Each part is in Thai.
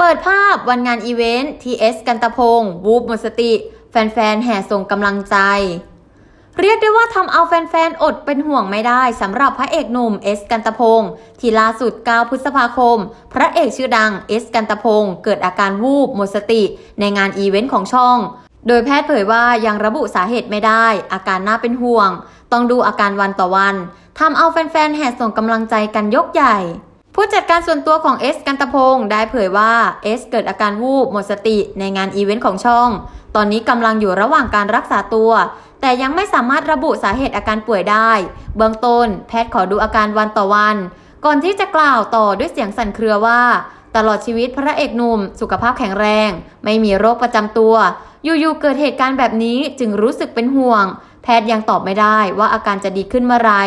เปิดภาพวันงานอีเวนต์ทีเอสกันตะพงศ์วูบหมดสติ แฟนๆ แห่ส่งกำลังใจ เรียกได้ว่าทำเอาแฟนๆ อดเป็นห่วงไม่ได้สำหรับพระเอกหนุ่มเอสกันตะพงศ์ที่ล่าสุด 9 พฤษภาคม พระเอกชื่อดังเอสกันตะพงศ์เกิดอาการวูบหมดสติ ในงานอีเวนต์ของช่อง โดยแพทย์เผยว่ายังระบุสาเหตุไม่ได้ อาการน่าเป็นห่วง ต้องดูอาการวันต่อวันทำเอาแฟนๆ แห่ส่งกำลังใจกันยกใหญ่ ผู้จัดการส่วนตัวของเอสกันตพงศ์ได้เผยว่าเอสเกิดอาการวูบหมดสติในงานอีเวนต์ของช่อง ตอนนี้กำลังอยู่ระหว่างการรักษาตัว แต่ยังไม่สามารถระบุสาเหตุอาการป่วยได้ เบื้องต้นแพทย์ขอดูอาการวันต่อวัน ก่อนที่จะกล่าวต่อด้วยเสียงสั่นเครือว่า ตลอดชีวิตพระเอกหนุ่ม สุขภาพแข็งแรง ไม่มีโรคประจำตัว อยู่ๆเกิดเหตุการณ์แบบนี้จึงรู้สึกเป็นห่วง แพทย์ยังตอบไม่ได้ว่าอาการจะดีขึ้นเมื่อไหร่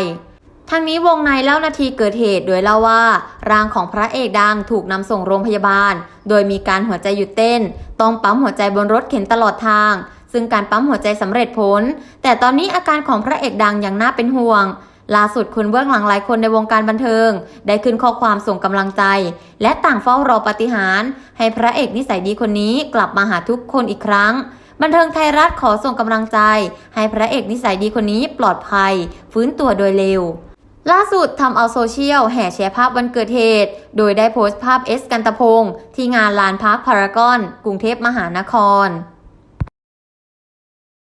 ทางนี้วงในเล่านาทีเกิดเหตุโดยเล่าว่าร่างของพระเอกดังถูกนำส่งโรงพยาบาล โดยมีการหัวใจหยุดเต้น ต้องปั๊มหัวใจบนรถเข็นตลอดทาง ซึ่งการปั๊มหัวใจสำเร็จผล แต่ตอนนี้อาการของพระเอกดังยังน่าเป็นห่วงล่าสุดคนเบื้องหลังหลายคนในวงการบันเทิง ได้ขึ้นข้อความส่งกำลังใจ และต่างเฝ้ารอปฏิหารให้พระเอกนิสัยดีคนนี้กลับมาหาทุกคนอีกครั้ง บันเทิงไทยรัฐขอส่งกำลังใจ ให้พระเอกนิสัยดีคนนี้ปลอดภัย ฟื้นตัวโดยเร็ว ล่าสุดทำเอาโซเชียลแห่แชร์ภาพวันเกิดเหตุ โดยได้โพสต์ภาพเอสกันตะพงศ์ที่งานลานพาร์คพารากอน กรุงเทพมหานคร